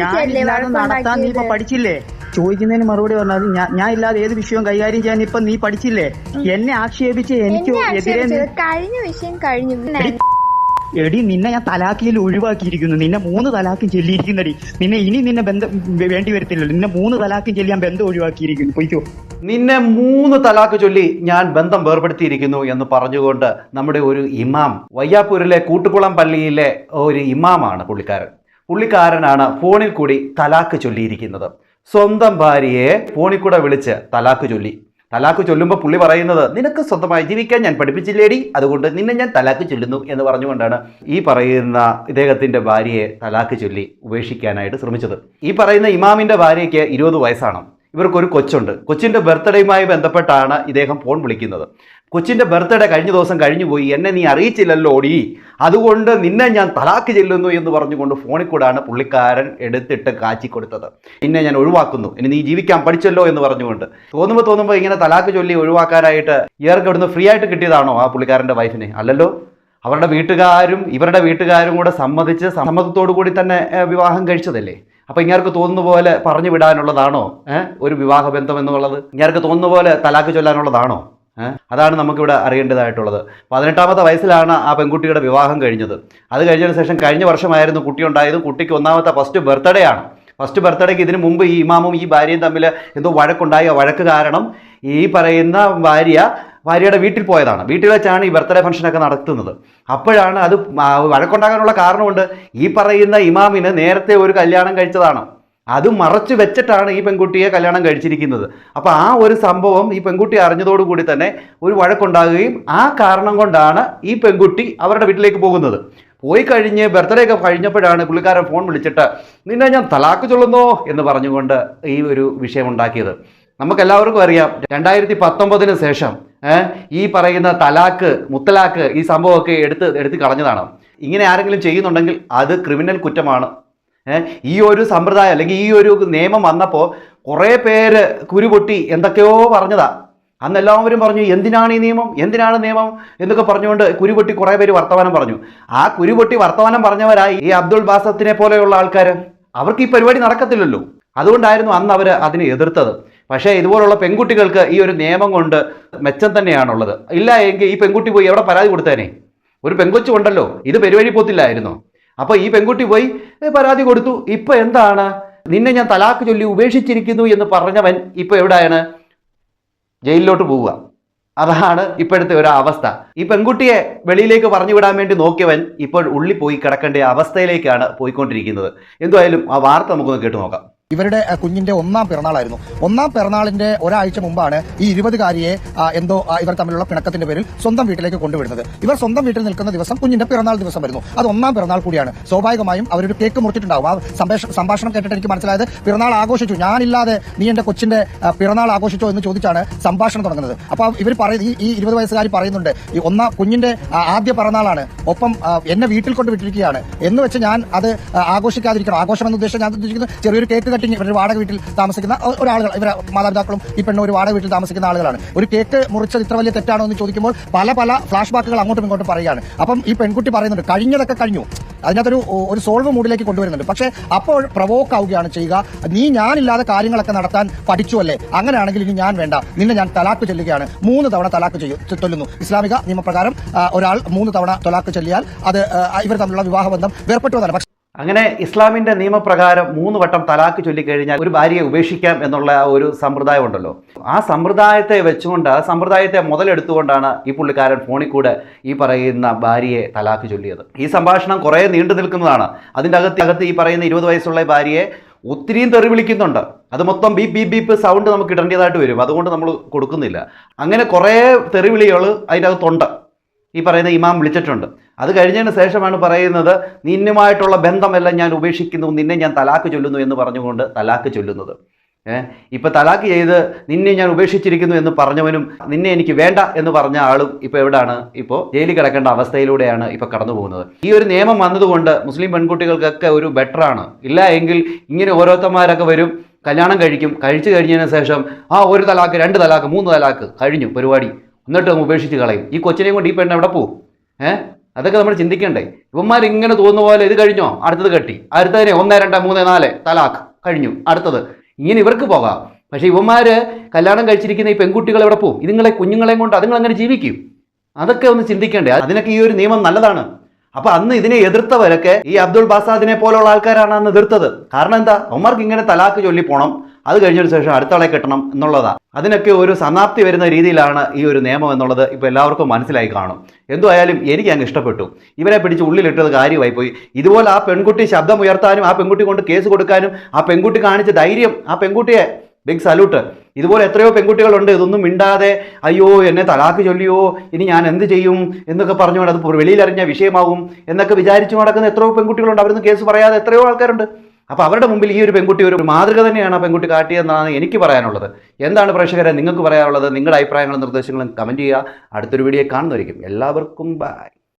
ഞാനില്ലാതെ നടത്താൻ നീ ഇപ്പൊ പഠിച്ചില്ലേ? ചോദിക്കുന്നതിന് മറുപടി പറഞ്ഞാൽ ഞാൻ ഇല്ലാതെ ഏത് വിഷയവും കൈകാര്യം ചെയ്യാൻ ഇപ്പൊ നീ പഠിച്ചില്ലേ? എന്നെ ആക്ഷേപിച്ച് എനിക്ക് എതിരെ കഴിഞ്ഞ വിഷയം കഴിഞ്ഞു. എടി, നിന്നെ ഞാൻ തലാക്കിയിൽ ഒഴിവാക്കിയിരിക്കുന്നു. നിന്നെ മൂന്ന് തലാക്കും ചെല്ലിയിരിക്കുന്നടി. നിന്നെ ഇനി നിന്നെ ബന്ധം വേണ്ടി വരത്തില്ലല്ലോ. നിന്നെ മൂന്ന് തലാക്കും ചെല്ലി ഞാൻ ബന്ധം ഒഴിവാക്കിയിരിക്കുന്നു. പോയിക്കോ. നിന്നെ മൂന്ന് തലാക്ക് ചൊല്ലി ഞാൻ ബന്ധം വേർപെടുത്തിയിരിക്കുന്നു എന്ന് പറഞ്ഞുകൊണ്ട് നമ്മുടെ ഒരു ഇമാം വയ്യാപ്പൂരിലെ കൂട്ടുകുളം പള്ളിയിലെ ഒരു ഇമാമാണ് പുള്ളിക്കാരൻ. പുള്ളിക്കാരനാണ് ഫോണിൽ കൂടി തലാക്ക് ചൊല്ലിയിരിക്കുന്നത്. സ്വന്തം ഭാര്യയെ ഫോണിൽ കൂടെ വിളിച്ച് തലാക്ക് ചൊല്ലി. തലാക്ക് ചൊല്ലുമ്പോൾ പുള്ളി പറയുന്നത് നിനക്ക് സ്വന്തമായി ജീവിക്കാൻ ഞാൻ പഠിപ്പിച്ചില്ലേടി? അതുകൊണ്ട് നിന്നെ ഞാൻ തലാക്ക് ചൊല്ലുന്നു എന്ന് പറഞ്ഞുകൊണ്ടാണ് ഈ പറയുന്ന ഇദ്ദേഹത്തിന്റെ ഭാര്യയെ തലാക്ക് ചൊല്ലി ഉപേക്ഷിക്കാനായിട്ട് ശ്രമിച്ചത്. ഈ പറയുന്ന ഇമാമിന്റെ ഭാര്യയ്ക്ക് ഇരുപത് വയസ്സാണ്. ഇവർക്കൊരു കൊച്ചുണ്ട്. കൊച്ചിന്റെ ബർത്ത്ഡേയുമായി ബന്ധപ്പെട്ടാണ് ഇദ്ദേഹം ഫോൺ വിളിക്കുന്നത്. കൊച്ചിന്റെ ബർത്ത്ഡേ കഴിഞ്ഞ ദിവസം കഴിഞ്ഞു പോയി. എന്നെ നീ അറിയിച്ചില്ലല്ലോ ഓടി അതുകൊണ്ട് നിന്നെ ഞാൻ തലാക്ക് ചെല്ലുന്നു എന്ന് പറഞ്ഞുകൊണ്ട് ഫോണിൽ കൂടാണ് പുള്ളിക്കാരൻ എടുത്തിട്ട് കാച്ചി കൊടുത്തത്. നിന്നെ ഞാൻ ഒഴിവാക്കുന്നു. ഇനി നീ ജീവിക്കാൻ പഠിച്ചല്ലോ എന്ന് പറഞ്ഞുകൊണ്ട്. തോന്നുമ്പോൾ തോന്നുമ്പോൾ ഇങ്ങനെ തലാക്ക് ചൊല്ലി ഒഴിവാക്കാനായിട്ട് ഇയാൾക്ക് ഇവിടുന്ന് ഫ്രീ ആയിട്ട് കിട്ടിയതാണോ ആ പുള്ളിക്കാരന്റെ വൈഫിനെ? അല്ലല്ലോ. അവരുടെ വീട്ടുകാരും ഇവരുടെ വീട്ടുകാരും കൂടെ സമ്മതിച്ച് സമ്മതത്തോടു കൂടി തന്നെ വിവാഹം കഴിച്ചതല്ലേ? അപ്പോൾ ഇങ്ങനെ തോന്നുന്ന പോലെ പറഞ്ഞു വിടാനുള്ളതാണോ ഒരു വിവാഹ ബന്ധം എന്നുള്ളത്? ഇങ്ങനെ തോന്നുന്ന പോലെ തലാക്ക് ചൊല്ലാനുള്ളതാണോ? അതാണ് നമുക്കിവിടെ അറിയേണ്ടതായിട്ടുള്ളത്. പതിനെട്ടാമത്തെ വയസ്സിലാണ് ആ പെൺകുട്ടിയുടെ വിവാഹം കഴിഞ്ഞത്. അത് കഴിഞ്ഞതിന് ശേഷം കഴിഞ്ഞ വർഷമായിരുന്നു കുട്ടി ഉണ്ടായതും. കുട്ടിക്ക് ഒന്നാമത്തെ ഫസ്റ്റ് ബർത്ത്ഡേ ആണ്. ഫസ്റ്റ് ബർത്ത്ഡേക്ക് ഇതിനു മുമ്പ് ഈ ഇമാമും ഈ ഭാര്യയും തമ്മിൽ എന്തോ വഴക്കുണ്ടായി. ആ വഴക്ക് കാരണം ഈ പറയുന്ന ഭാര്യ ഭാര്യയുടെ വീട്ടിൽ പോയതാണ്. വീട്ടിൽ വെച്ചാണ് ഈ ബർത്ത്ഡേ ഫംഗ്ഷനൊക്കെ നടത്തുന്നത്. അപ്പോഴാണ് അത് വഴക്കുണ്ടാകാനുള്ള കാരണമുണ്ട്. ഈ പറയുന്ന ഇമാമിന് നേരത്തെ ഒരു കല്യാണം കഴിച്ചതാണ്. അത് മറച്ചു വെച്ചിട്ടാണ് ഈ പെൺകുട്ടിയെ കല്യാണം കഴിച്ചിരിക്കുന്നത്. അപ്പോൾ ആ ഒരു സംഭവം ഈ പെൺകുട്ടി അറിഞ്ഞതോടുകൂടി തന്നെ ഒരു വഴക്കുണ്ടാകുകയും ആ കാരണം കൊണ്ടാണ് ഈ പെൺകുട്ടി അവരുടെ വീട്ടിലേക്ക് പോകുന്നത്. പോയി കഴിഞ്ഞ് ബർത്ത്ഡേ ഒക്കെ കഴിഞ്ഞപ്പോഴാണ് പുള്ളിക്കാരൻ ഫോൺ വിളിച്ചിട്ട് നിന്നെ ഞാൻ തലാക്ക് ചൊല്ലുന്നോ? എന്ന് പറഞ്ഞുകൊണ്ട് ഈ ഒരു വിഷയം ഉണ്ടാക്കിയത്. നമുക്കെല്ലാവർക്കും അറിയാം രണ്ടായിരത്തി പത്തൊമ്പതിന് ശേഷം ഈ പറയുന്ന തലാക്ക് മുത്തലാക്ക് ഈ സംഭവമൊക്കെ എടുത്ത് എടുത്ത് കളഞ്ഞതാണ്. ഇങ്ങനെ ആരെങ്കിലും ചെയ്യുന്നുണ്ടെങ്കിൽ അത് ക്രിമിനൽ കുറ്റമാണ്. ഈ ഒരു സമ്പ്രദായം അല്ലെങ്കിൽ ഈ ഒരു നിയമം വന്നപ്പോൾ കുറേ പേര് കുരുപൊട്ടി എന്തൊക്കെയോ പറഞ്ഞതാ. അന്ന് എല്ലാവരും പറഞ്ഞു എന്തിനാണ് ഈ നിയമം? എന്തിനാണ് നിയമം? എന്നൊക്കെ പറഞ്ഞുകൊണ്ട് കുരുപൊട്ടി കുറേ പേര് വർത്തമാനം പറഞ്ഞു. ആ കുരുപൊട്ടി വർത്തമാനം പറഞ്ഞവരായി ഈ അബ്ദുൾ ബാസത്തിനെ പോലെയുള്ള ആൾക്കാർ അവർക്ക് ഈ പരിപാടി നടക്കത്തില്ലല്ലോ. അതുകൊണ്ടായിരുന്നു അന്ന് അവർ അതിനെ എതിർത്തത്. പക്ഷേ ഇതുപോലുള്ള പെൺകുട്ടികൾക്ക് ഈ ഒരു നിയമം കൊണ്ട് മെച്ചം തന്നെയാണുള്ളത്. ഇല്ല എങ്കിൽ ഈ പെൺകുട്ടി പോയി എവിടെ പരാതി കൊടുത്തേനെ? ഒരു പെൺകൊച്ചു ഉണ്ടല്ലോ ഇത് പെരുവഴി പോത്തില്ലായിരുന്നോ. അപ്പോൾ ഈ പെൺകുട്ടി പോയി പരാതി കൊടുത്തു. ഇപ്പൊ എന്താണ്? നിന്നെ ഞാൻ തലാക്ക് ചൊല്ലി ഉപേക്ഷിച്ചിരിക്കുന്നു എന്ന് പറഞ്ഞവൻ ഇപ്പൊ എവിടെയാണ്? ജയിലിലോട്ട് പോവുക. അതാണ് ഇപ്പോഴത്തെ ഒരു അവസ്ഥ. ഈ പെൺകുട്ടിയെ വെളിയിലേക്ക് പറഞ്ഞു വിടാൻ വേണ്ടി നോക്കിയവൻ ഇപ്പോൾ ഉള്ളിൽ പോയി കിടക്കേണ്ട അവസ്ഥയിലേക്കാണ് പോയിക്കൊണ്ടിരിക്കുന്നത്. എന്തായാലും ആ വാർത്ത നമുക്കൊന്ന് കേട്ടു നോക്കാം. ഇവരുടെ കുഞ്ഞിന്റെ ഒന്നാം പിറന്നാളായിരുന്നു. ഒന്നാം പിറന്നാളിന്റെ ഒരാഴ്ച മുമ്പാണ് ഈ ഇരുപതുകാരിയെ എന്തോ ഇവർ തമ്മിലുള്ള പിണക്കത്തിന്റെ പേരിൽ സ്വന്തം വീട്ടിലേക്ക് കൊണ്ടുവരുന്നത് ഇവർ സ്വന്തം വീട്ടിൽ നിൽക്കുന്ന ദിവസം കുഞ്ഞിന്റെ പിറന്നാൾ ദിവസം വരുന്നു. അത് ഒന്നാം പിറന്നാൾ കൂടിയാണ്. സ്വാഭാവികമായും അവർ ഒരു കേക്ക് മുറിച്ചിട്ടുണ്ടാവും. ആ സംഭാഷണം കേട്ടിട്ട് എനിക്ക് മനസ്സിലായത് പിറന്നാൾ ആഘോഷിച്ചു. ഞാനില്ലാതെ നീ എന്റെ കൊച്ചിന്റെ പിറന്നാൾ ആഘോഷിച്ചോ എന്ന് ചോദിച്ചാണ് സംഭാഷണം തുടങ്ങുന്നത്. അപ്പൊ ഇവർ പറയുന്നത് ഈ- ഇരുപത് വയസ്സുകാരി പറയുന്നുണ്ട് ഈ ഒന്നാം കുഞ്ഞിന്റെ ആദ്യ പിറന്നാളാണ്. ഒപ്പം എന്നെ വീട്ടിൽ കൊണ്ട് വിട്ടിരിക്കുകയാണ് എന്ന് വെച്ച് ഞാൻ അത് ആഘോഷിക്കാതിരിക്കണം. ആഘോഷം എന്ന് ഉദ്ദേശിച്ച് ഞാൻ ഉദ്ദേശിക്കുന്നത് ചെറിയൊരു കേക്ക് കട്ടിങ് ഇവർ വാടക വീട്ടിൽ താമസിക്കുന്ന ഒരാളുകൾ ഇവർ മാതാപിതാക്കളും ഈ പെണ്ണും ഒരു വാടക വീട്ടിൽ താമസിക്കുന്ന ആളുകളാണ്. ഒരു കേക്ക് മുറിച്ചത് ഇത്ര വലിയ തെറ്റാണോ എന്ന് ചോദിക്കുമ്പോൾ പല പല ഫ്ലാഷ് ബാക്കുകൾ അങ്ങോട്ടും ഇങ്ങോട്ടും പറയുകയാണ്. അപ്പം ഈ പെൺകുട്ടി പറയുന്നുണ്ട് കഴിഞ്ഞതൊക്കെ കഴിഞ്ഞു. അതിനകത്തൊരു ഒരു സോൾവ് മൂഡിലേക്ക് കൊണ്ടുവരുന്നുണ്ട്. പക്ഷേ അപ്പോൾ പ്രവോക്ക് ആവുകയാണ് ചെയ്യുക. നീ ഞാനില്ലാതെ കാര്യങ്ങളൊക്കെ നടത്താൻ പഠിച്ചു അല്ലേ അങ്ങനെയാണെങ്കിൽ ഇനി ഞാൻ വേണ്ട. നിന്നെ ഞാൻ തലാക്ക് ചൊല്ലുകയാണ്. മൂന്ന് തവണ തലാക്ക് ചെയ്യും ചൊല്ലുന്നു ഇസ്ലാമിക നിയമപ്രകാരം ഒരാൾ മൂന്ന് തവണ തലാക്ക് ചൊല്ലിയാൽ അത് ഇവർ തമ്മിലുള്ള വിവാഹബന്ധം വേർപെട്ടുവതാണ് പക്ഷേ അങ്ങനെ ഇസ്ലാമിന്റെ നിയമപ്രകാരം മൂന്ന് വട്ടം തലാക്ക് ചൊല്ലിക്കഴിഞ്ഞാൽ ഒരു ഭാര്യയെ ഉപേക്ഷിക്കാം എന്നുള്ള ഒരു സമ്പ്രദായം ഉണ്ടല്ലോ. ആ സമ്പ്രദായത്തെ വെച്ചുകൊണ്ട് ആ സമ്പ്രദായത്തെ മുതലെടുത്തുകൊണ്ടാണ് ഈ പുള്ളിക്കാരൻ ഫോണിൽ കൂടെ ഈ പറയുന്ന ഭാര്യയെ തലാക്ക് ചൊല്ലിയത്. ഈ സംഭാഷണം കുറേ നീണ്ടു നിൽക്കുന്നതാണ്. അതിന്റെ അകത്ത് അകത്ത് ഈ പറയുന്ന ഇരുപത് വയസ്സുള്ള ഭാര്യയെ ഒത്തിരിയും തെറി വിളിക്കുന്നുണ്ട്. അത് മൊത്തം ബീപ്പ് ബീപ്പ് ബീപ്പ് സൗണ്ട് നമുക്ക് ഇടേണ്ടതായിട്ട് വരും. അതുകൊണ്ട് നമ്മൾ കൊടുക്കുന്നില്ല. അങ്ങനെ കുറേ തെറിവിളികൾ അതിന്റെ അകത്തുണ്ട്. ഈ പറയുന്ന ഇമാം വിളിച്ചിട്ടുണ്ട്. അത് കഴിഞ്ഞതിന് ശേഷമാണ് പറയുന്നത് നിന്നുമായിട്ടുള്ള ബന്ധമെല്ലാം ഞാൻ ഉപേക്ഷിക്കുന്നു നിന്നെ ഞാൻ തലാക്ക് ചൊല്ലുന്നു എന്ന് പറഞ്ഞുകൊണ്ട് തലാക്ക് ചൊല്ലുന്നത്. ഏഹ് ഇപ്പൊ തലാക്ക് ചെയ്ത് നിന്നെ ഞാൻ ഉപേക്ഷിച്ചിരിക്കുന്നു എന്ന് പറഞ്ഞവനും നിന്നെ എനിക്ക് വേണ്ട എന്ന് പറഞ്ഞ ആളും ഇപ്പൊ എവിടെയാണ് ഇപ്പോൾ ജയിലിൽ കിടക്കേണ്ട അവസ്ഥയിലൂടെയാണ് ഇപ്പൊ കടന്നു പോകുന്നത്. ഈ ഒരു നിയമം വന്നതുകൊണ്ട് മുസ്ലിം പെൺകുട്ടികൾക്കൊക്കെ ഒരു ബെറ്ററാണ് ഇല്ല എങ്കിൽ ഇങ്ങനെ ഓരോരുത്തന്മാരൊക്കെ വരും കല്യാണം കഴിക്കും കഴിച്ചു കഴിഞ്ഞതിന് ശേഷം ആ ഒരു തലാക്ക് രണ്ട് തലാക്ക് മൂന്ന് തലാക്ക് കഴിഞ്ഞു പരിപാടി. എന്നിട്ട് ഉപേക്ഷിച്ച് കളയും. ഈ കൊച്ചിനെയും കൊണ്ട് ഈ പെണ്ണ് എവിടെ പോകും ഏഹ് അതൊക്കെ നമ്മൾ ചിന്തിക്കണ്ടേ. ഇവന്മാർ ഇങ്ങനെ തോന്നുന്ന പോലെ ഇത് കഴിഞ്ഞോ? അടുത്തത് കെട്ടി. അടുത്തതിനെ ഒന്ന് രണ്ട് മൂന്ന് നാല് തലാഖ്. കഴിഞ്ഞു. അടുത്തത്. ഇങ്ങനെ ഇവർക്ക് പോകാം. പക്ഷേ ഇവന്മാർ കല്യാണം കഴിച്ചിരിക്കുന്ന ഈ പെൺകുട്ടികൾ എവിടെ പോകും ഇതുങ്ങളെ കുഞ്ഞുങ്ങളെയും കൊണ്ട് അതുങ്ങൾ അങ്ങനെ ജീവിക്കും. അതൊക്കെ ഒന്ന് ചിന്തിക്കണ്ടേ. അതിനൊക്കെ ഈ ഒരു നിയമം നല്ലതാണ്. അപ്പൊ അന്ന് ഇതിനെ എതിർത്തവരൊക്കെ ഈ അബ്ദുൾ ബാസാദിനെ പോലുള്ള ആൾക്കാരാണ് അന്ന് എതിർത്തത്. കാരണം എന്താ? ഒമാർക്ക് ഇങ്ങനെ തലാക്ക് ചൊല്ലി പോണം അത് കഴിഞ്ഞതിന് ശേഷം അടുത്ത ആളെ കെട്ടണം എന്നുള്ളതാണ് അതിനൊക്കെ ഒരു സമാപ്തി വരുന്ന രീതിയിലാണ് ഈ ഒരു നിയമം എന്നുള്ളത് ഇപ്പോൾ എല്ലാവർക്കും മനസ്സിലായി കാണും. എന്തുമായാലും എനിക്ക് അങ്ങ് ഇഷ്ടപ്പെട്ടു. ഇവരെ പിടിച്ച് ഉള്ളിലിട്ടത് കാര്യമായി പോയി ഇതുപോലെ ആ പെൺകുട്ടി ശബ്ദം ഉയർത്താനും ആ പെൺകുട്ടി കൊണ്ട് കേസ് കൊടുക്കാനും ആ പെൺകുട്ടി കാണിച്ച ധൈര്യം ആ പെൺകുട്ടിയെ ബിഗ് സല്യൂട്ട്. ഇതുപോലെ എത്രയോ പെൺകുട്ടികളുണ്ട്. ഇതൊന്നും മിണ്ടാതെ അയ്യോ എന്നെ തലാക്ക് ചൊല്ലിയോ ഇനി ഞാൻ എന്ത് ചെയ്യും? എന്നൊക്കെ പറഞ്ഞുകൊണ്ട് അത് വെളിയിലറിഞ്ഞ വിഷയമാകും എന്നൊക്കെ വിചാരിച്ചു നടക്കുന്ന എത്രയോ പെൺകുട്ടികളുണ്ട്. അവരൊന്നും കേസ് പറയാതെ എത്രയോ ആൾക്കാരുണ്ട്. അപ്പോൾ അവരുടെ മുമ്പിൽ ഈ ഒരു പെൺകുട്ടി ഒരു മാതൃക തന്നെയാണ് ആ പെൺകുട്ടി കാട്ടിയതെന്നാണ് എനിക്ക് പറയാനുള്ളത്. എന്താണ് പ്രേക്ഷകരെ നിങ്ങൾക്ക് പറയാനുള്ളത്? നിങ്ങളുടെ അഭിപ്രായങ്ങളും നിർദ്ദേശങ്ങളും കമന്റ് ചെയ്യുക. അടുത്തൊരു വീഡിയോ കാണുന്നതായിരിക്കും. എല്ലാവർക്കും ബൈ